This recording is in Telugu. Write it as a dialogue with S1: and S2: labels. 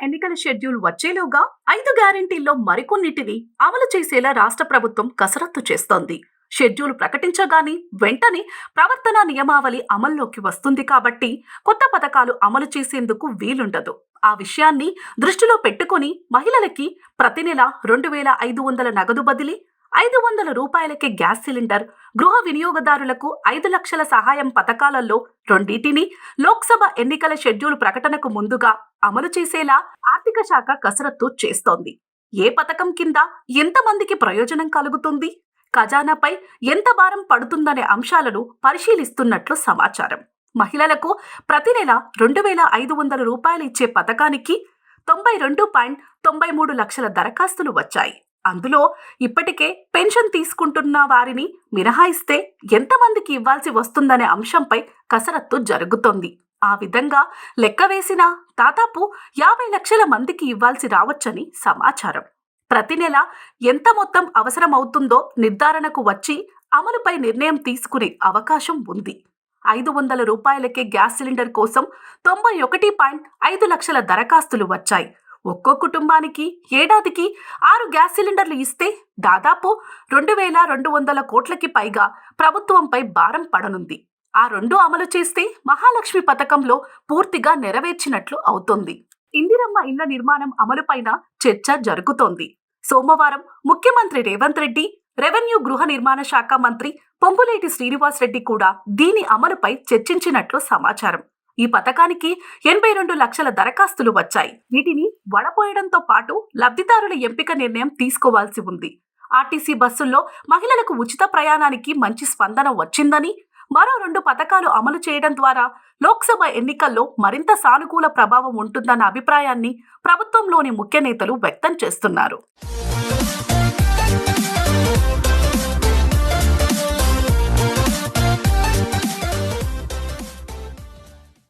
S1: ఎన్నికల షెడ్యూల్ వచ్చేలోగా ఐదు గ్యారెంటీల్లో మరికొన్నిటిని అమలు చేసేలా రాష్ట్ర ప్రభుత్వం కసరత్తు చేస్తోంది. షెడ్యూల్ ప్రకటించగానే వెంటనే ప్రవర్తన నియమావళి అమల్లోకి వస్తుంది కాబట్టి కొత్త పథకాలు అమలు చేసేందుకు వీలుండదు. ఆ విషయాన్ని దృష్టిలో పెట్టుకొని మహిళలకి ప్రతి నెల రెండు వేల ఐదు వందల నగదు బదిలీ ఐదు వందల రూపాయలకే గ్యాస్ సిలిండర్ గృహ వినియోగదారులకు ఐదు లక్షల సహాయం పథకాలలో రెండింటిని లోక్సభ ఎన్నికల షెడ్యూల్ ప్రకటనకు ముందుగా అమలు చేసేలా ఆర్థిక శాఖ కసరత్తు చేస్తోంది. ఏ పథకం కింద ఎంతమందికి ప్రయోజనం కలుగుతుంది? ఖజానాపై ఎంత భారం పడుతుందనే అంశాలను పరిశీలిస్తున్నట్లు సమాచారం. మహిళలకు ప్రతి నెల రెండు వేల ఐదు వందల రూపాయలు ఇచ్చే పథకానికి తొంభై రెండు పాయింట్ తొంభై మూడు లక్షల దరఖాస్తులు వచ్చాయి. అందులో ఇప్పటికే పెన్షన్ తీసుకుంటున్న వారిని మినహాయిస్తే ఎంతమందికి ఇవ్వాల్సి వస్తుందనే అంశంపై కసరత్తు జరుగుతోంది. ఆ విధంగా లెక్క వేసిన దాదాపు యాభై లక్షల మందికి ఇవ్వాల్సి రావచ్చని సమాచారం. ప్రతి నెల ఎంత మొత్తం అవసరమవుతుందో నిర్ధారణకు వచ్చి అమలుపై నిర్ణయం తీసుకునే అవకాశం ఉంది. ఐదు వందల రూపాయలకే గ్యాస్ సిలిండర్ కోసం తొంభై ఒకటి పాయింట్ ఐదు లక్షల దరఖాస్తులు వచ్చాయి. ఒక్కో కుటుంబానికి ఏడాదికి ఆరు గ్యాస్ సిలిండర్లు ఇస్తే దాదాపు రెండు వేల రెండు వందల కోట్లకి పైగా ప్రభుత్వంపై భారం పడనుంది. ఆ రెండు అమలు చేస్తే మహాలక్ష్మి పథకంలో పూర్తిగా నెరవేర్చినట్లు అవుతుంది. ఇందిరమ్మ ఇళ్ళ నిర్మాణం అమలుపైన చర్చ జరుగుతోంది. సోమవారం ముఖ్యమంత్రి రేవంత్ రెడ్డి రెవెన్యూ గృహ నిర్మాణ శాఖ మంత్రి పొంగులేటి శ్రీనివాస్ రెడ్డి కూడా దీని అమలుపై చర్చించినట్లు సమాచారం. ఈ పథకానికి ఎనభై రెండు లక్షల దరఖాస్తులు వచ్చాయి. వీటిని వడపోయడంతో పాటు లబ్ధిదారుల ఎంపిక నిర్ణయం తీసుకోవాల్సి ఉంది. ఆర్టీసీ బస్సుల్లో మహిళలకు ఉచిత ప్రయాణానికి మంచి స్పందన వచ్చిందని మరో రెండు పథకాలు అమలు చేయడం ద్వారా లోక్సభ ఎన్నికల్లో మరింత సానుకూల ప్రభావం ఉంటుందన్న అభిప్రాయాన్ని ప్రభుత్వంలోని ముఖ్య నేతలు వ్యక్తం చేస్తున్నారు.